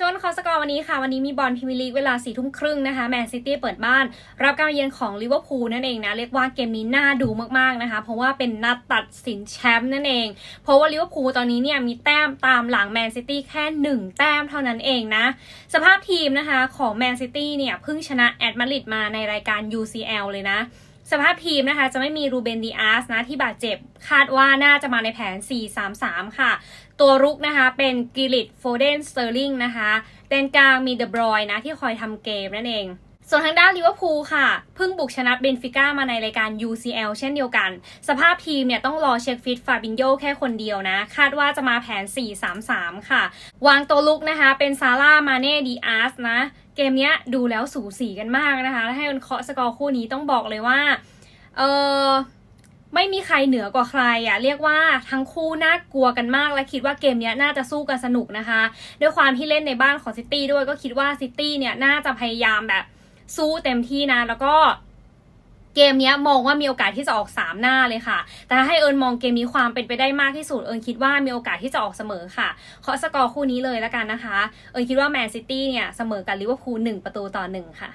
ชนคอสกอร์วันนี้ค่ะ วันนี้มีบอลพรีเมียร์ลีกเวลาสี่ทุ่มครึ่งนะคะแมนซิตี้เปิดบ้าน รับการเยือนของลิเวอร์พูลนั่นเองนะ เรียกว่าเกมนี้น่าดูมากๆนะคะ เพราะว่าเป็นนัดตัดสินแชมป์นั่นเอง เพราะว่าลิเวอร์พูลตอนนี้เนี่ยมีแต้มตามหลังแมนซิตี้แค่หนึ่งแต้มเท่านั้นเองนะ สภาพทีมนะคะของแมนซิตี้เนี่ยเพิ่งชนะแอตมาริดมาในรายการ UCL เลยนะ สภาพทีมนะคะจะไม่มีรูเบนดีอาสนะที่บาดเจ็บ คาดว่าน่าจะมาในแผน 4-3-3 ค่ะ ตัวรุกนะคะเป็นกิลิตโฟเดนสเตอร์ลิงนะคะแดนกลางมีเดบรอยนะที่คอยทำเกมนั่นเองส่วนทางด้านลิเวอร์พูลค่ะ เพิ่งบุกชนะเบนฟิก้ามาในรายการ UCL เช่นเดียวกัน สภาพทีมเนี่ยต้องรอเช็คฟิตฟาบินโยแค่คนเดียวนะ คาดว่าจะมาแผน 4-3-3 ค่ะ วางตัวลุกนะคะ เป็นซาร่ามาเน่ดีอาสนะ เกมเนี้ยดูแล้วสูสีกันมากนะคะถ้าให้มันเคาะสกอร์คู่นี้ต้องบอกเลยว่า เออไม่มีใครเหนือกว่าใครอะ่ะเรียกว่าทั้งคู่น่ากลัวกันมาก และคิดว่าเกมนี้น่าจะสู้กันสนุกนะคะ ด้วยความที่เล่นในบ้านของซิตี้ด้วยก็คิดว่าซิตี้เนี่ยน่าจะพยายามแบบสู้เต็มที่นะ แล้วก็ เกมนี้มองว่ามีโอกาสที่จะออกสามหน้าเลยค่ะ แต่ถ้าให้เอิญมองเกมนี้ความเป็นไปได้มากที่สุด เอิญคิดว่ามีโอกาสที่จะออกเสมอค่ะเคาะสกอร์คู่นี้เลยแล้วกันนะคะ เอิญคิดว่าแมนซิตี้เนี่ยเสมอกับลิเวอร์พูลหนึ่งประตูต่อหนึ่งค่ะ